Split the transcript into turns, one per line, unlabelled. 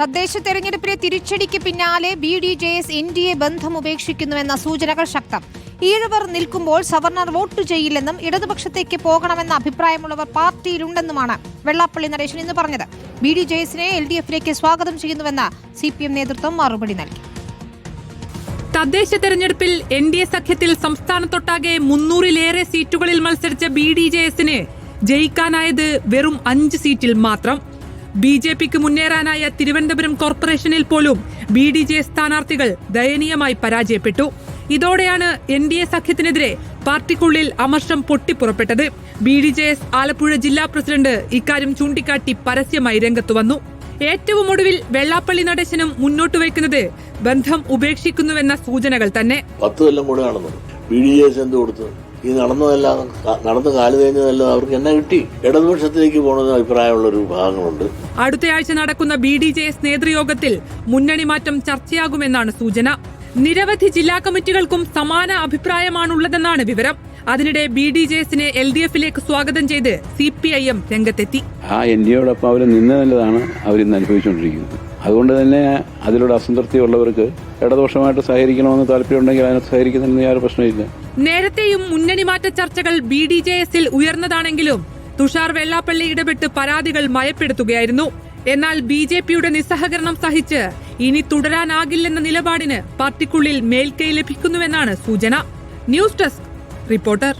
തദ്ദേശ തെരഞ്ഞെടുപ്പിലെ തിരിച്ചടിക്ക് പിന്നാലെ B D J S N D A ബന്ധം ഉപേക്ഷിക്കുന്നുവെന്ന സൂചനകൾ ശക്തം. ഈഴവർ നിൽക്കുമ്പോൾ സവർണർ വോട്ട് ചെയ്യില്ലെന്നും ഇടതുപക്ഷത്തേക്ക് പോകണമെന്ന അഭിപ്രായമുള്ളവർ പാർട്ടിയിലുണ്ടെന്നുമാണ് വെള്ളാപ്പള്ളി നടേശൻ ഇന്ന് പറഞ്ഞത്. ബി ഡി ജെ എസിനെ എൽ ഡി എഫിലേക്ക് സ്വാഗതം ചെയ്യുന്നുവെന്ന സി പി എം നേതൃത്വം മറുപടി നൽകി.
തദ്ദേശ തെരഞ്ഞെടുപ്പിൽ എൻ ഡി എ സഖ്യത്തിൽ സംസ്ഥാനത്തൊട്ടാകെ മുന്നൂറിലേറെ സീറ്റുകളിൽ മത്സരിച്ച ബി ഡി ജെ എസിന് ജയിക്കാനായത് വെറും അഞ്ച് സീറ്റിൽ മാത്രം. ബി ജെ പിക്ക് മുന്നേറാനായ തിരുവനന്തപുരം കോർപ്പറേഷനിൽ പോലും ബി ഡി ജെ സ്ഥാനാർത്ഥികൾ ദയനീയമായി പരാജയപ്പെട്ടു. ഇതോടെയാണ് എൻ ഡി എ സഖ്യത്തിനെതിരെ പാർട്ടിക്കുള്ളിൽ അമർഷം പൊട്ടിപ്പുറപ്പെട്ടത്. B D J S Alappuzha ജില്ലാ പ്രസിഡന്റ് ഇക്കാര്യം ചൂണ്ടിക്കാട്ടി പരസ്യമായി രംഗത്തു വന്നു. ഏറ്റവും ഒടുവിൽ വെള്ളാപ്പള്ളി നടേശനും മുന്നോട്ട് വയ്ക്കുന്നത് ബന്ധം ഉപേക്ഷിക്കുന്നുവെന്ന സൂചനകൾ തന്നെ.
പത്ത് കൊല്ലം കൂടെ നടന്നു ബി ഡി എസ് എന്ത് കൊടുത്തു ഈ നടന്നതെല്ലാം നടന്ന് കാൽ തേഞ്ഞതെല്ലാം അവർക്ക് എന്നെ കിട്ടി. ഇടതുപക്ഷത്തിലേക്ക് പോകണമെന്ന് അഭിപ്രായമുള്ള ഒരു വിഭാഗങ്ങളുണ്ട്
അടുത്തയാഴ്ച നടക്കുന്ന ബി ഡി ജെ എസ് നേതൃയോഗത്തിൽ മുന്നണി മാറ്റം ചർച്ചയാകുമെന്നാണ് സൂചന. നിരവധി ജില്ലാ കമ്മിറ്റികൾക്കും സമാന അഭിപ്രായമാണുള്ളതെന്നാണ് വിവരം. അതിനിടെ ബി ഡി ജെ എസിനെ എൽ ഡി എഫിലേക്ക് സ്വാഗതം ചെയ്ത് സി പി ഐ എം രംഗത്തെത്തി.
ആ എൻ ഡി എയോടൊപ്പം അവർ നിന്നതല്ലതാണ് അവരിന്ന് അനുഭവിച്ചുകൊണ്ടിരിക്കുന്നത്. അതുകൊണ്ട് തന്നെ അതിലൂടെ അസംതൃപ്തി ഉള്ളവർക്ക് ഇടദോഷമായിട്ട് സഹകരിക്കണമെന്ന് താല്പര്യമുണ്ടെങ്കിൽ അതിനെ സഹകരിക്കുന്നതിന് യാതൊരു പ്രശ്നമില്ല
നേരത്തെയും മുന്നണി മാറ്റ ചർച്ചകൾ ബി ഡി ജെ എസിൽ ഉയർന്നതാണെങ്കിലും തുഷാർ വെള്ളാപ്പള്ളി ഇടപെട്ട് പരാതികൾ മയപ്പെടുത്തുകയായിരുന്നു. എന്നാൽ ബി ജെ പിയുടെ നിസ്സഹകരണം സഹിച്ച് ഇനി തുടരാനാകില്ലെന്ന നിലപാടിന് പാർട്ടിക്കുള്ളിൽ മേൽക്കൈ ലഭിക്കുന്നുവെന്നാണ് സൂചന. News desk reporter.